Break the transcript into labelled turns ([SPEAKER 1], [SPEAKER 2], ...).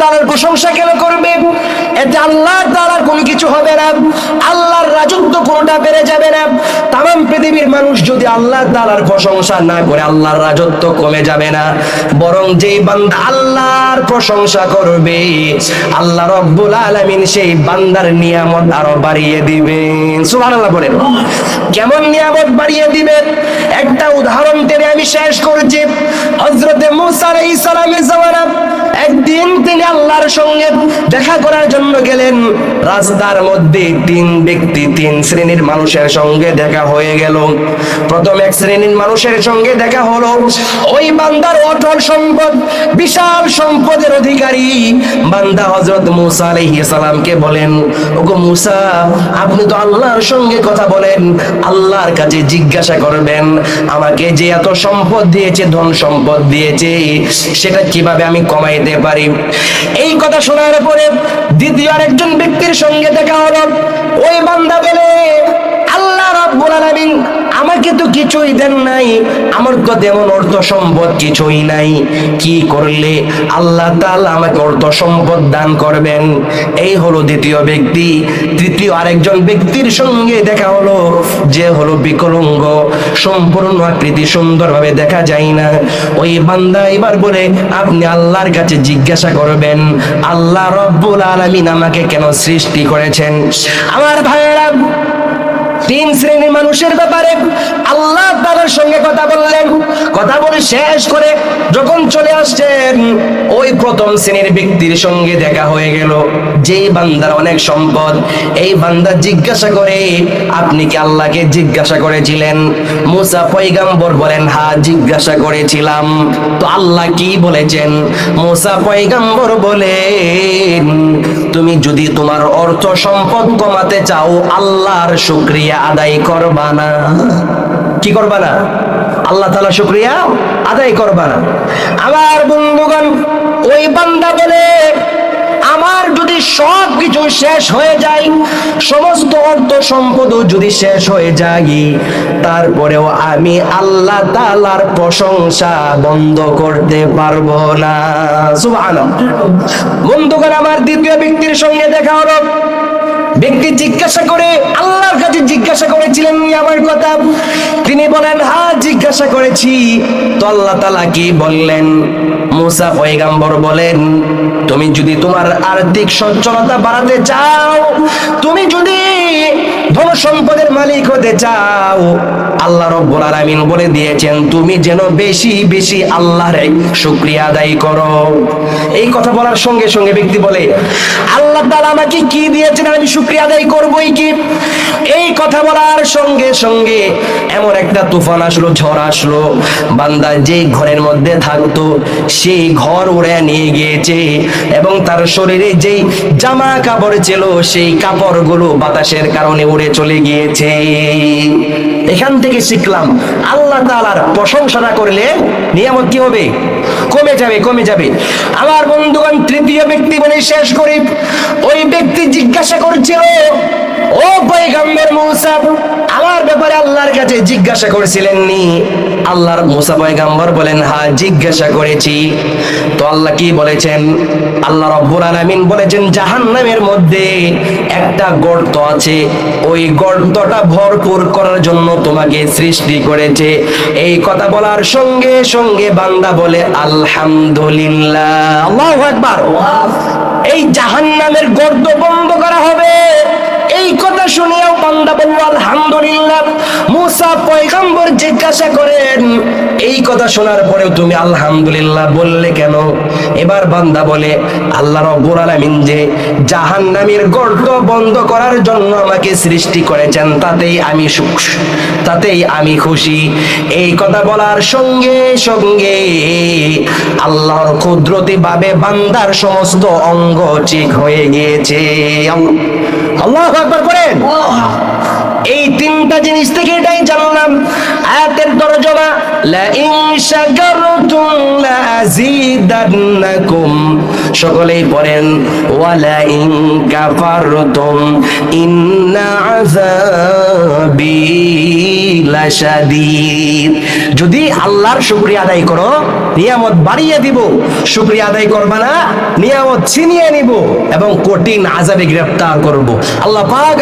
[SPEAKER 1] তাআলার প্রশংসা কেন করবে? এতে আল্লাহ তাআলার কোনো কিছু হবে না। আল্লাহর রাজত্ব কোনোটা বেড়ে যাবে না। তাম পৃথিবীর মানুষ যদি আল্লাহ তাআলার প্রশংসা না করে, আল্লাহর রাজত্ব কমে যাবে না। বরং যেই বান্দা আল্লাহর প্রশংসা করবে, আল্লাহ রব্বুল আলামিন সেই বান্দার নিয়ামত আরও বাড়িয়ে দিবেন সুবহানাল্লাহ বলেন। কেমন নিয়ামত বাড়িয়ে দিবেন একটা উদাহরণ টেনে আমি শেষ করছি। হযরতে মুসা আলাইহিস সালামের জামানা তিনি আল্লাহর সঙ্গে দেখা করার জন্য গেলেন। রাস্তার মধ্যে তিন ব্যক্তি, তিন শ্রেণির মানুষের সঙ্গে দেখা হয়ে গেল। প্রথম এক শ্রেণির মানুষের সঙ্গে দেখা হলো। ওই বান্দার অটল সম্পদ, বিশাল সম্পদের অধিকারী। বান্দা হযরত মুসা আলাইহিস সালামকে বলেন, ওগো মুসা, আপনি তো আল্লাহর সঙ্গে কথা বলেন। আল্লাহর কাছে জিজ্ঞাসা করবেন, আমাকে যে এত সম্পদ দিয়েছে, ধন সম্পদ দিয়েছে, সেটা কীভাবে আমি কমাইতে পারি? এই কথা শোনার পরে দ্বিতীয় আরেকজন ব্যক্তির সঙ্গে দেখা হলো। ওই বান্দা বলে, আল্লাহ রাব্বুল আলামিন আমাকে তো কিছুই দেন নাই। আমার তো তেমন অর্থ সম্পদ কিছুই নাই। কি করলে আল্লাহ তাআলা আমাকে অর্থ সম্পদ দান করবেন? এই হলো দ্বিতীয় ব্যক্তি। তৃতীয় আরেকজন ব্যক্তির সঙ্গে দেখা হলো, যে হলো বিকলঙ্গ। সম্পূর্ণ আকৃতি সুন্দরভাবে দেখা যায় না। ওই বান্দা এবার বলে, আপনি আল্লাহর কাছে জিজ্ঞাসা করবেন, আল্লাহ রব্বুল আলামিন আমাকে কেন সৃষ্টি করেছেন? আমার ভাইয়েরা তিন শ্রেণির মানুষের ব্যাপারে আল্লাহ তাআলার সঙ্গে কথা বললেন। কথা বলে শেষ করে যখন চলে আসছেন, ওই প্রথম শ্রেণির ব্যক্তির সঙ্গে দেখা হয়ে গেল। যেই বান্দার অনেক সম্পদ, এই বান্দা জিজ্ঞাসা করে, আপনি কি আল্লাহকে জিজ্ঞাসা করেছিলেন? মুসা পয়গাম্বর বলেন, হা, জিজ্ঞাসা করেছিলাম। তো আল্লাহ কি বলেছেন? মুসা পয়গাম্বর বলেন, তুমি যদি তোমার অর্থ সম্পদ কমাতে চাও, আল্লাহর শুক্রিয়া আদায় করবা না। কি করবা না? আল্লাহ তালা শুক্রিয়া, আদায় করবা না। আমার বন্ধুগণ, ওই বান্দা বলে, আমার যদি সব কিছু শেষ হয়ে যায়, সমস্ত অর্থ সম্পদ যদি শেষ হয়ে যায়, তারপরেও আমি আল্লাহ তালার প্রশংসা বন্ধ করতে পারব না। বন্ধুগণ, আমার দ্বিতীয় ব্যক্তির সঙ্গে দেখা হলো। করেছিলেন আমার কথা। তিনি বলেন হা জিজ্ঞাসা করেছি। তো আল্লাহ তালা কি বললেন? মুসা পয়গাম্বর বলেন, তুমি যদি তোমার আর্থিক সচ্ছলতা বাড়াতে চাও, তুমি যদি ধন সম্পদের মালিক হতে চাও। আল্লাহ রব্বুল আলামিন বলে দিয়েছেন, তুমি যেন বেশি বেশি আল্লাহর শুকরিয়া আদায় করো। এই কথা বলার সঙ্গে সঙ্গে ব্যক্তি বলে, আল্লাহ তাআলা আমাকে কি দিয়েছেন আমি শুকরিয়া আদায় করবই কি? এই কথা বলার সঙ্গে সঙ্গে এমন একটা তুফান আসলো, ঝড় আসলো। বান্দা যে ঘরের মধ্যে থাকতো সেই ঘর উড়ে নিয়ে গিয়েছে এবং তার শরীরে যেই জামা কাপড় ছিল, সেই কাপড়গুলো বাতাসের কারণে উড়ে চলে গিয়েছে। এখান থেকে শিখলাম, আল্লাহ তালার প্রশংসা করলে নিয়ামত কি হবে? কমে যাবে কমে যাবে। আমার বন্ধুগণ, তৃতীয় ব্যক্তি বলে শেষ করি। ওই ব্যক্তি জিজ্ঞাসা করছিল, ও পয়গম্বর মৌসাব আমার ব্যাপারে আল্লাহর কাছে জিজ্ঞাসা করেছিলেন নি? আল্লাহর মুসা পয়গম্বর বলেন হ্যাঁ জিজ্ঞাসা করেছি। তো আল্লাহ কি বলেছেন? আল্লাহ রব্বুল আলামিন বলেছেন, জাহান্নামের মধ্যে একটা গর্ত আছে। ওই গর্তটা ভরপুর করার জন্য তোমাকে সৃষ্টি করেছে। এই কথা বলার সঙ্গে সঙ্গে বান্দা বলে, আলহামদুলিল্লাহ। আল্লাহু আকবার। এই জাহান্নামের গর্ত বন্ধ করা হবে। এই কথা শুনিয়াও বান্দা বলল, আলহামদুলিল্লাহ। মুসা পয়গম্বর জিজ্ঞাসা করেন, এই কথা শোনার পরেও তুমি আলহামদুলিল্লাহ বললে কেন? এবার বান্দা বলে, আল্লাহ রব্বুল আলামিন যে জাহান্নামের গর্ত বন্ধ করার জন্য আমাকে সৃষ্টি করেছেন, তাতেই আমি সুখ তাতেই আমি খুশি। এই কথা বলার সঙ্গে সঙ্গে আল্লাহর কুদরতি ভাবে বান্দার সমস্ত অঙ্গ ঠিক হয়ে গিয়েছে। আল্লাহ আকবার করেন এই তিনটা জিনিস থেকে এটাই জানলাম। আয়াতের তরজমা, লা ইন শাকারতুম লা আযীদান্নাকুম সকলেই পড়েন ওয়ালা ইন কাফারতুম ইন্না আযাবি লাশাদীদ। যদি আল্লাহর শুকরিয়া আদায় করো, নিয়ামত বাড়িয়ে দিব, শুকরিয়া আদায় করবা না, নিয়ামত ছিনিয়ে নিব এবং কঠিন আযাবে গ্রেফতার করব। আল্লাহ পাক